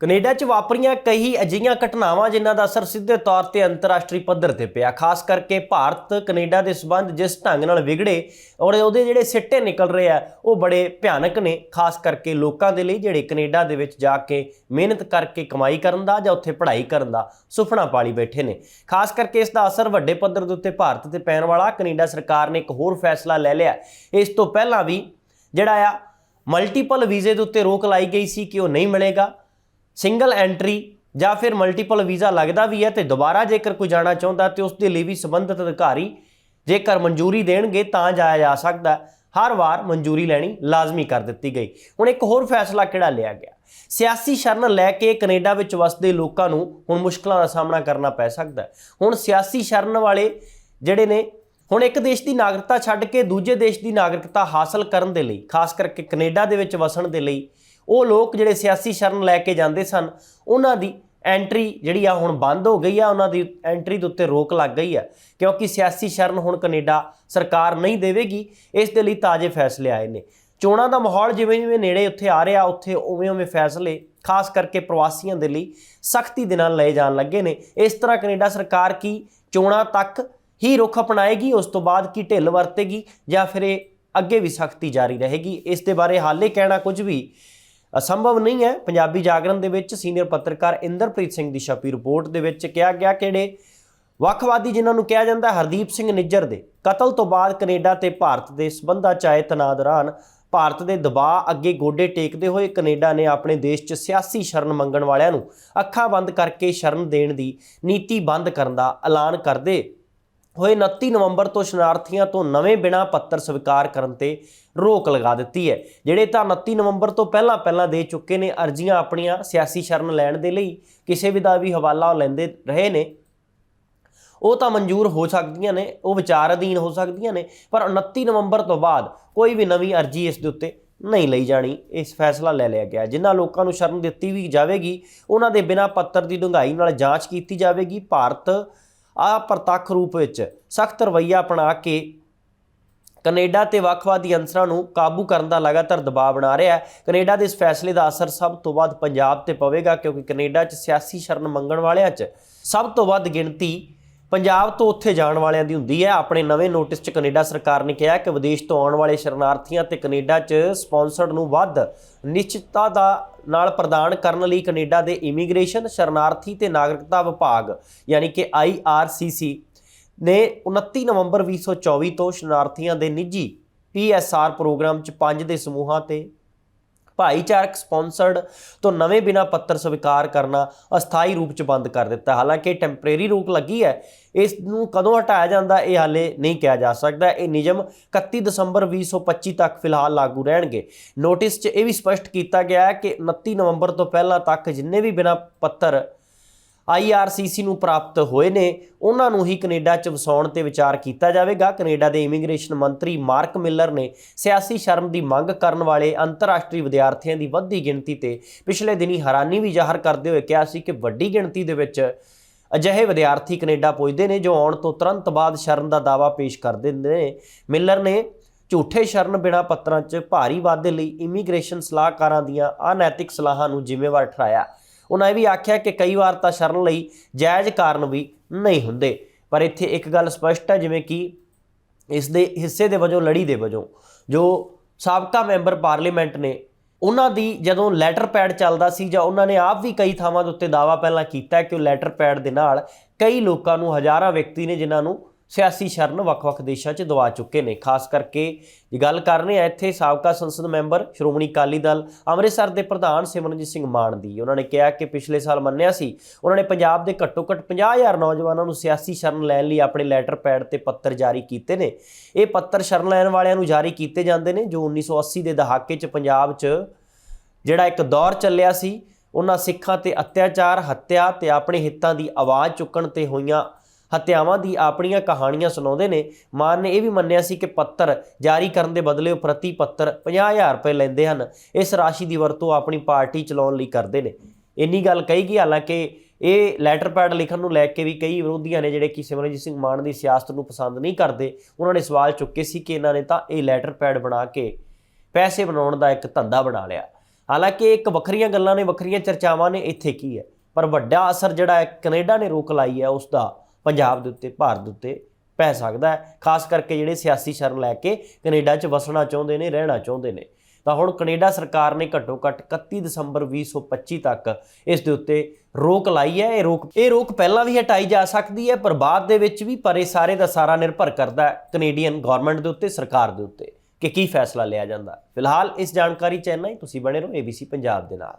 Canada 'ਚ ਵਾਪਰੀਆਂ ਕਈ ਅਜਿਹੀਆਂ ਘਟਨਾਵਾਂ ਜਿਨ੍ਹਾਂ ਦਾ ਅਸਰ ਸਿੱਧੇ ਤੌਰ ਤੇ ਅੰਤਰਰਾਸ਼ਟਰੀ ਪੱਧਰ ਤੇ ਪਿਆ। ਖਾਸ ਕਰਕੇ ਭਾਰਤ, ਕੈਨੇਡਾ ਦੇ ਸਬੰਧ ਜਿਸ ਢੰਗ ਨਾਲ ਵਿਗੜੇ ਔਰ ਉਹਦੇ ਜਿਹੜੇ ਸਿੱਟੇ ਨਿਕਲ ਰਹੇ ਆ, ਉਹ ਬੜੇ ਭਿਆਨਕ ਨੇ। ਖਾਸ ਕਰਕੇ ਲੋਕਾਂ ਦੇ ਲਈ ਜਿਹੜੇ ਕੈਨੇਡਾ ਦੇ ਵਿੱਚ ਜਾ ਕੇ ਮਿਹਨਤ ਕਰਕੇ ਕਮਾਈ ਕਰਨ ਦਾ ਜਾਂ ਉੱਥੇ ਪੜ੍ਹਾਈ ਕਰਨ ਦਾ ਸੁਪਨਾ ਪਾਲੀ ਬੈਠੇ ਨੇ। ਖਾਸ ਕਰਕੇ ਇਸ ਦਾ ਅਸਰ ਵੱਡੇ ਪੱਧਰ ਦੇ ਉੱਤੇ ਭਾਰਤ ਤੇ ਪੈਣ ਵਾਲਾ, ਕੈਨੇਡਾ ਸਰਕਾਰ ਨੇ ਇੱਕ ਹੋਰ ਫੈਸਲਾ ਲੈ ਲਿਆ। ਇਸ ਤੋਂ ਪਹਿਲਾਂ ਵੀ ਜਿਹੜਾ ਆ, ਮਲਟੀਪਲ ਵੀਜ਼ੇ ਦੇ ਉੱਤੇ ਰੋਕ ਲਾਈ ਗਈ ਸੀ ਕਿ ਉਹ ਨਹੀਂ ਮਿਲੇਗਾ। ਸਿੰਗਲ ਐਂਟਰੀ ਜਾਂ ਫਿਰ ਮਲਟੀਪਲ ਵੀਜ਼ਾ ਲੱਗਦਾ ਵੀ ਹੈ ਤੇ ਦੁਬਾਰਾ ਜੇਕਰ ਕੋਈ ਜਾਣਾ ਚਾਹੁੰਦਾ ਤੇ ਉਸ ਦੇ ਲਈ ਵੀ ਸੰਬੰਧਿਤ ਅਧਿਕਾਰੀ ਜੇਕਰ ਮਨਜ਼ੂਰੀ ਦੇਣਗੇ ਤਾਂ ਜਾਇਆ ਜਾ ਸਕਦਾ ਹਰ ਵਾਰ ਮਨਜ਼ੂਰੀ ਲੈਣੀ ਲਾਜ਼ਮੀ ਕਰ ਦਿੱਤੀ ਗਈ। ਹੁਣ ਇੱਕ ਹੋਰ ਫੈਸਲਾ ਕਿਹੜਾ ਲਿਆ ਗਿਆ? ਸਿਆਸੀ ਸ਼ਰਨ ਲੈ ਕੇ ਕੈਨੇਡਾ ਵਿੱਚ ਵਸਦੇ ਲੋਕਾਂ ਨੂੰ ਹੁਣ ਮੁਸ਼ਕਲਾਂ ਦਾ ਸਾਹਮਣਾ ਕਰਨਾ ਪੈ ਸਕਦਾ ਹੁਣ ਸਿਆਸੀ ਸ਼ਰਨ ਵਾਲੇ ਜਿਹੜੇ ਨੇ, ਹੁਣ ਇੱਕ ਦੇਸ਼ ਦੀ ਨਾਗਰਿਕਤਾ ਛੱਡ ਕੇ ਦੂਜੇ ਦੇਸ਼ ਦੀ ਨਾਗਰਿਕਤਾ ਹਾਸਲ ਕਰਨ ਦੇ ਲਈ, ਖਾਸ ਕਰਕੇ ਕੈਨੇਡਾ ਦੇ ਵਿੱਚ ਵਸਣ ਦੇ ਲਈ ਉਹ ਲੋਕ ਜਿਹੜੇ ਸਿਆਸੀ ਸ਼ਰਨ ਲੈ ਕੇ ਜਾਂਦੇ ਸਨ, ਉਹਨਾਂ ਦੀ ਐਂਟਰੀ ਜਿਹੜੀ ਆ ਹੁਣ ਬੰਦ ਹੋ ਗਈ ਆ, ਉਹਨਾਂ ਦੀ ਐਂਟਰੀ ਦੇ ਉੱਤੇ ਰੋਕ ਲੱਗ ਗਈ ਆ, ਕਿਉਂਕਿ ਸਿਆਸੀ ਸ਼ਰਨ ਹੁਣ ਕੈਨੇਡਾ ਸਰਕਾਰ ਨਹੀਂ ਦੇਵੇਗੀ, ਇਸ ਦੇ ਲਈ ਤਾਜ਼ੇ ਫੈਸਲੇ ਆਏ ਨੇ। ਚੋਣਾਂ ਦਾ ਮਾਹੌਲ ਜਿਵੇਂ ਜਿਵੇਂ ਨੇੜੇ ਉੱਥੇ ਆ ਰਿਹਾ, ਉੱਥੇ ਉਵੇਂ ਉਵੇਂ ਫੈਸਲੇ, ਖਾਸ ਕਰਕੇ ਪ੍ਰਵਾਸੀਆਂ ਦੇ ਲਈ ਸਖਤੀ ਦੇ ਨਾਲ ਲਏ ਜਾਣ ਲੱਗੇ ਨੇ। ਇਸ ਤਰ੍ਹਾਂ ਕੈਨੇਡਾ ਸਰਕਾਰ ਕੀ ਚੋਣਾਂ ਤੱਕ ਹੀ ਰੁਖ ਅਪਣਾਏਗੀ, ਉਸ ਤੋਂ ਬਾਅਦ ਕੀ ਢਿੱਲ ਵਰਤੇਗੀ ਜਾਂ ਫਿਰ ਇਹ ਅੱਗੇ ਵੀ ਸਖਤੀ ਜਾਰੀ ਰਹੇਗੀ? ਇਸ ਦੇ ਬਾਰੇ ਹਾਲੇ ਕਹਿਣਾ ਕੁਝ ਵੀ ਅਸੰਭਵ ਨਹੀਂ ਹੈ। ਪੰਜਾਬੀ ਜਾਗਰਣ ਦੇ ਵਿੱਚ ਸੀਨੀਅਰ ਪੱਤਰਕਾਰ ਇੰਦਰਪ੍ਰੀਤ ਸਿੰਘ ਦੀ ਛਪੀ ਰਿਪੋਰਟ ਦੇ ਵਿੱਚ ਕਿਹਾ ਗਿਆ ਕਿਹੜੇ ਵੱਖਵਾਦੀ ਜਿਨ੍ਹਾਂ ਨੂੰ ਕਿਹਾ ਜਾਂਦਾ ਹਰਦੀਪ ਸਿੰਘ ਨਿੱਜਰ ਦੇ। ਕਤਲ ਤੋਂ ਬਾਅਦ ਕੈਨੇਡਾ ਤੇ ਭਾਰਤ ਦੇ ਸਬੰਧਾਂ ਚਾਹੇ ਤਣਾਅ ਦੌਰਾਨ ਭਾਰਤ ਦੇ ਦਬਾਅ ਅੱਗੇ ਗੋਡੇ ਟੇਕਦੇ ਹੋਏ ਕੈਨੇਡਾ ਨੇ ਆਪਣੇ ਦੇਸ਼ 'ਚ ਸਿਆਸੀ ਸ਼ਰਨ ਮੰਗਣ ਵਾਲਿਆਂ ਨੂੰ ਅੱਖਾਂ ਬੰਦ ਕਰਕੇ ਸ਼ਰਨ ਦੇਣ ਦੀ ਨੀਤੀ ਬੰਦ ਕਰਨ ਦਾ ਐਲਾਨ ਕਰਦੇ ਹੋਏ 29 ਨਵੰਬਰ ਤੋਂ ਸ਼ਰਨਾਰਥੀਆਂ ਤੋਂ ਨਵੇਂ ਬਿਨਾ ਪੱਤਰ ਸਵੀਕਾਰ ਕਰਨ ਤੇ ਰੋਕ ਲਗਾ ਦਿੱਤੀ ਹੈ। ਜਿਹੜੇ ਤਾਂ 29 ਨਵੰਬਰ ਤੋਂ ਪਹਿਲਾਂ ਪਹਿਲਾਂ ਦੇ ਚੁੱਕੇ ਨੇ, ਅਰਜ਼ੀਆਂ ਆਪਣੀਆਂ ਸਿਆਸੀ ਸ਼ਰਨ ਲੈਣ ਦੇ ਲਈ ਕਿਸੇ ਵੀ ਦਾ ਵੀ ਹਵਾਲਾ ਲੈਂਦੇ ਰਹੇ ਨੇ। ਉਹ ਤਾਂ ਮਨਜ਼ੂਰ ਹੋ ਸਕਦੀਆਂ ਨੇ, ਉਹ ਵਿਚਾਰ ਅਧੀਨ ਹੋ ਸਕਦੀਆਂ ਨੇ, ਪਰ 29 ਨਵੰਬਰ ਤੋਂ ਬਾਅਦ ਕੋਈ ਵੀ ਨਵੀਂ ਅਰਜ਼ੀ ਇਸ ਦੇ ਉੱਤੇ ਨਹੀਂ ਲਈ ਜਾਣੀ, ਇਸ ਫੈਸਲਾ ਲੈ ਲਿਆ ਗਿਆ। ਜਿਨ੍ਹਾਂ ਲੋਕਾਂ ਨੂੰ ਸ਼ਰਨ ਦਿੱਤੀ ਵੀ ਜਾਵੇਗੀ, ਉਹਨਾਂ ਦੇ ਬਿਨਾਂ ਪੱਤਰ ਦੀ ਡੂੰਘਾਈ ਨਾਲ ਜਾਂਚ ਕੀਤੀ ਜਾਵੇਗੀ। ਭਾਰਤ ਆ ਪ੍ਰਤੱਖ ਰੂਪ ਵਿੱਚ ਸਖਤ ਰਵੱਈਆ ਅਪਣਾ ਕੇ ਕੈਨੇਡਾ ਤੇ ਵੱਖਵਾਦੀ ਅੰਸਰਾਂ ਨੂੰ ਕਾਬੂ ਕਰਨ ਦਾ ਲਗਾਤਾਰ ਦਬਾਅ ਬਣਾ ਰਿਹਾ ਹੈ। ਕੈਨੇਡਾ ਦੇ ਇਸ ਫੈਸਲੇ ਦਾ ਅਸਰ ਸਭ ਤੋਂ ਵੱਧ ਪੰਜਾਬ ਤੇ ਪਵੇਗਾ ਕਿਉਂਕਿ ਕੈਨੇਡਾ 'ਚ ਸਿਆਸੀ ਸ਼ਰਨ ਮੰਗਣ ਵਾਲਿਆਂ 'ਚ ਸਭ ਤੋਂ ਵੱਧ ਗਿਣਤੀ ਪੰਜਾਬ ਤੋਂ ਉੱਥੇ ਜਾਣ ਵਾਲਿਆਂ ਦੀ ਹੁੰਦੀ ਹੈ। ਆਪਣੇ ਨਵੇਂ ਨੋਟਿਸ 'ਚ ਕੈਨੇਡਾ ਸਰਕਾਰ ਨੇ ਕਿਹਾ ਕਿ ਵਿਦੇਸ਼ ਤੋਂ ਆਉਣ ਵਾਲੇ ਸ਼ਰਨਾਰਥੀਆਂ ਤੇ ਕੈਨੇਡਾ 'ਚ ਸਪਾਂਸਰਡ ਨੂੰ ਵੱਧ ਨਿਸ਼ਚਿਤਤਾ ਦਾ ਨਾਲ ਪ੍ਰਦਾਨ ਕਰਨ ਲਈ ਕੈਨੇਡਾ ਦੇ ਇਮੀਗ੍ਰੇਸ਼ਨ, ਸ਼ਰਨਾਰਥੀ ਤੇ ਨਾਗਰਿਕਤਾ ਵਿਭਾਗ, ਯਾਨੀ ਕਿ IRCC ਨੇ 29 ਨਵੰਬਰ 2024 ਤੋਂ ਸ਼ਰਨਾਰਥੀਆਂ ਦੇ ਨਿੱਜੀ PSR ਪ੍ਰੋਗਰਾਮ 'ਚ ਪੰਜ ਦੇ ਸਮੂਹਾਂ ਤੇ ਭਾਈਚਾਰਕ ਸਪਾਂਸਰਡ ਤੋਂ ਨਵੇਂ ਬਿਨਾ ਪੱਤਰ ਸਵੀਕਾਰ ਕਰਨਾ ਅਸਥਾਈ ਰੂਪ 'ਚ ਬੰਦ ਕਰ ਦਿੱਤਾ। ਹਾਲਾਂਕਿ ਟੈਂਪਰੇਰੀ ਰੋਕ ਲੱਗੀ ਹੈ ਇਸ ਨੂੰ ਕਦੋਂ ਹਟਾਇਆ ਜਾਂਦਾ ਇਹ ਹਾਲੇ ਨਹੀਂ ਕਿਹਾ ਜਾ ਸਕਦਾ। ਇਹ ਨਿਯਮ 31 ਦਸੰਬਰ 2025 ਤੱਕ ਫਿਲਹਾਲ ਲਾਗੂ ਰਹਿਣਗੇ। ਨੋਟਿਸ 'ਚ ਇਹ ਵੀ ਸਪਸ਼ਟ ਕੀਤਾ ਗਿਆ ਹੈ ਕਿ 29 ਨਵੰਬਰ ਤੋਂ ਪਹਿਲਾਂ ਤੱਕ ਜਿੰਨੇ ਵੀ ਬਿਨਾ ਪੱਤਰ IRCC ਨੂੰ ਪ੍ਰਾਪਤ ਹੋਏ ਨੇ। ਉਹਨਾਂ ਨੂੰ ਹੀ ਕੈਨੇਡਾ 'ਚ ਵਸਾਉਣ ਤੇ ਵਿਚਾਰ ਕੀਤਾ ਜਾਵੇਗਾ। ਕੈਨੇਡਾ ਦੇ ਇਮੀਗ੍ਰੇਸ਼ਨ ਮੰਤਰੀ ਮਾਰਕ ਮਿਲਰ ਨੇ ਸਿਆਸੀ ਸ਼ਰਮ ਦੀ ਮੰਗ ਕਰਨ ਵਾਲੇ ਅੰਤਰਰਾਸ਼ਟਰੀ ਵਿਦਿਆਰਥੀਆਂ ਦੀ ਵੱਧਦੀ ਗਿਣਤੀ ਤੇ ਪਿਛਲੇ ਦਿਨੀ ਹੈਰਾਨੀ ਵੀ ਜ਼ਾਹਰ ਕਰਦੇ ਹੋਏ ਕਿਹਾ ਸੀ ਕਿ ਵੱਡੀ ਗਿਣਤੀ ਦੇ ਵਿੱਚ ਅਜਿਹੇ ਵਿਦਿਆਰਥੀ ਕੈਨੇਡਾ ਪੁੱਜਦੇ ਨੇ ਜੋ ਆਉਣ ਤੋਂ ਤੁਰੰਤ ਬਾਅਦ ਸ਼ਰਨ ਦਾ ਦਾਅਵਾ ਪੇਸ਼ ਕਰ ਦਿੰਦੇ ਨੇ। ਮਿਲਰ ਨੇ ਝੂਠੇ ਸ਼ਰਨ ਬਿਨਾ ਪੱਤਰਾਂ 'ਚ ਭਾਰੀ ਵਾਧੇ ਲਈ ਇਮੀਗ੍ਰੇਸ਼ਨ ਸਲਾਹਕਾਰਾਂ ਦੀਆਂ ਅਨੈਤਿਕ ਸਲਾਹਾਂ ਨੂੰ ਜ਼ਿੰਮੇਵਾਰ ਠਹਿਰਾਇਆ। ਉਹਨਾਂ ਇਹ ਵੀ ਆਖਿਆ ਕਿ ਕਈ ਵਾਰ ਤਾਂ ਸ਼ਰਨ ਲਈ ਜਾਇਜ਼ ਕਾਰਨ ਵੀ ਨਹੀਂ ਹੁੰਦੇ। ਪਰ ਇੱਥੇ ਇੱਕ ਗੱਲ ਸਪਸ਼ਟ ਹੈ, ਜਿਵੇਂ ਕਿ ਇਸ ਦੇ ਹਿੱਸੇ ਦੇ ਵਜੋਂ, ਲੜੀ ਦੇ ਵਜੋਂ ਜੋ ਸਾਬਕਾ ਮੈਂਬਰ ਪਾਰਲੀਮੈਂਟ ਨੇ, ਉਹਨਾਂ ਦੀ ਜਦੋਂ ਲੈਟਰ ਪੈਡ ਚੱਲਦਾ ਸੀ ਜਾਂ ਉਹਨਾਂ ਨੇ ਆਪ ਵੀ ਕਈ ਥਾਵਾਂ ਦੇ ਉੱਤੇ ਦਾਵਾ ਪਹਿਲਾਂ ਕੀਤਾ ਕਿ ਉਹ ਲੈਟਰ ਪੈਡ ਦੇ ਨਾਲ ਕਈ ਲੋਕਾਂ ਨੂੰ, ਹਜ਼ਾਰਾਂ ਵਿਅਕਤੀ ਨੇ ਜਿਨ੍ਹਾਂ ਨੂੰ ਸਿਆਸੀ ਸ਼ਰਨ ਵੱਖ-ਵੱਖ ਦੇਸ਼ਾਂ 'ਚ ਦਵਾ ਚੁੱਕੇ ਨੇ। ਖਾਸ ਕਰਕੇ ਜੇ ਗੱਲ ਕਰ ਰਹੇ ਆ ਇੱਥੇ ਸਾਬਕਾ ਸੰਸਦ ਮੈਂਬਰ ਸ਼੍ਰੋਮਣੀ ਅਕਾਲੀ ਦਲ ਅੰਮ੍ਰਿਤਸਰ ਦੇ ਪ੍ਰਧਾਨ ਸਿਮਰਨਜੀਤ ਸਿੰਘ ਮਾਨ ਦੀ। ਉਹਨਾਂ ਨੇ ਕਿਹਾ ਕਿ ਪਿਛਲੇ ਸਾਲ ਮੰਨਿਆ ਸੀ, ਉਹਨਾਂ ਨੇ ਪੰਜਾਬ ਦੇ ਘੱਟੋ-ਘੱਟ 50000 ਨੌਜਵਾਨਾਂ ਨੂੰ ਸਿਆਸੀ ਸ਼ਰਨ ਲੈਣ ਲਈ ਆਪਣੇ ਲੈਟਰ ਪੈਡ ਤੇ ਪੱਤਰ ਜਾਰੀ ਕੀਤੇ ਨੇ। ਇਹ ਪੱਤਰ ਸ਼ਰਨ ਲੈਣ ਵਾਲਿਆਂ ਨੂੰ ਜਾਰੀ ਕੀਤੇ ਜਾਂਦੇ ਨੇ, ਜੋ 1980 ਦੇ ਦਹਾਕੇ 'ਚ ਪੰਜਾਬ 'ਚ ਜਿਹੜਾ ਇੱਕ ਦੌਰ ਚੱਲਿਆ ਸੀ, ਉਹਨਾਂ ਸਿੱਖਾਂ ਤੇ ਅਤਿਆਚਾਰ, ਹੱਤਿਆ ਤੇ ਆਪਣੇ ਹਿੱਤਾਂ ਦੀ ਆਵਾਜ਼ ਚੁੱਕਣ ਤੇ ਹੋਈਆਂ ਹੱਤਿਆਵਾਂ ਦੀ ਆਪਣੀਆਂ ਕਹਾਣੀਆਂ ਸੁਣਾਉਂਦੇ ਨੇ। ਮਾਨ ਨੇ ਇਹ ਵੀ ਮੰਨਿਆ ਸੀ ਕਿ ਪੱਤਰ ਜਾਰੀ ਕਰਨ ਦੇ ਬਦਲੇ ਉਹ ਪ੍ਰਤੀ ਪੱਤਰ 50000 ਰੁਪਏ ਲੈਂਦੇ ਹਨ। ਇਸ ਰਾਸ਼ੀ ਦੀ ਵਰਤੋਂ ਆਪਣੀ ਪਾਰਟੀ ਚਲਾਉਣ ਲਈ ਕਰਦੇ ਨੇ। ਇੰਨੀ ਗੱਲ ਕਹੀ ਗਈ, ਹਾਲਾਂਕਿ ਇਹ ਲੈਟਰ ਪੈਡ ਲਿਖਣ ਨੂੰ ਲੈ ਕੇ ਵੀ ਕਈ ਵਿਰੋਧੀਆਂ ਨੇ ਜਿਹੜੇ ਕਿ ਸਿਮਰਨਜੀਤ ਸਿੰਘ ਮਾਨ ਦੀ ਸਿਆਸਤ ਨੂੰ ਪਸੰਦ ਨਹੀਂ ਕਰਦੇ, ਉਹਨਾਂ ਨੇ ਸਵਾਲ ਚੁੱਕੇ ਸੀ ਕਿ ਇਹਨਾਂ ਨੇ ਤਾਂ ਇਹ ਲੈਟਰ ਪੈਡ ਬਣਾ ਕੇ ਪੈਸੇ ਬਣਾਉਣ ਦਾ ਇੱਕ ਧੰਦਾ ਬਣਾ ਲਿਆ। ਹਾਲਾਂਕਿ ਇੱਕ ਵੱਖਰੀਆਂ ਗੱਲਾਂ ਨੇ, ਵੱਖਰੀਆਂ ਚਰਚਾਵਾਂ ਨੇ, ਇੱਥੇ ਕੀ ਹੈ? ਪਰ ਵੱਡਾ ਅਸਰ ਜਿਹੜਾ ਹੈ ਕੈਨੇਡਾ ਨੇ ਰੋਕ ਲਾਈ ਹੈ, ਉਸ ਦਾ ਪੰਜਾਬ ਦੇ ਉੱਤੇ, ਭਾਰਤ ਦੇ ਉੱਤੇ ਪੈ ਸਕਦਾ ਹੈ। ਖਾਸ ਕਰਕੇ ਜਿਹੜੇ ਸਿਆਸੀ ਸ਼ਰਨ ਲੈ ਕੇ ਕੈਨੇਡਾ 'ਚ ਵਸਣਾ ਚਾਹੁੰਦੇ ਨੇ, ਰਹਿਣਾ ਚਾਹੁੰਦੇ ਨੇ। ਤਾਂ ਹੁਣ ਕੈਨੇਡਾ ਸਰਕਾਰ ਨੇ ਘੱਟੋ ਘੱਟ 31 ਦਸੰਬਰ 2025 ਤੱਕ ਇਸ ਦੇ ਉੱਤੇ ਰੋਕ ਲਾਈ ਹੈ। ਇਹ ਰੋਕ ਇਹ ਰੋਕ ਪਹਿਲਾਂ ਵੀ ਹਟਾਈ ਜਾ ਸਕਦੀ ਹੈ, ਪਰ ਬਾਅਦ ਦੇ ਵਿੱਚ ਵੀ, ਪਰ ਇਹ ਸਾਰੇ ਦਾ ਸਾਰਾ ਨਿਰਭਰ ਕਰਦਾ ਹੈ ਕੈਨੇਡੀਅਨ ਗਵਰਨਮੈਂਟ ਦੇ ਉੱਤੇ, ਸਰਕਾਰ ਦੇ ਉੱਤੇ ਕਿ ਕੀ ਫੈਸਲਾ ਲਿਆ ਜਾਂਦਾ। ਫਿਲਹਾਲ ਇਸ ਜਾਣਕਾਰੀ ਚ ਇੰਨਾ ਹੀ। ਤੁਸੀਂ ਬਣੇ ਰਹੋ ABC ਪੰਜਾਬ ਦੇ ਨਾਲ।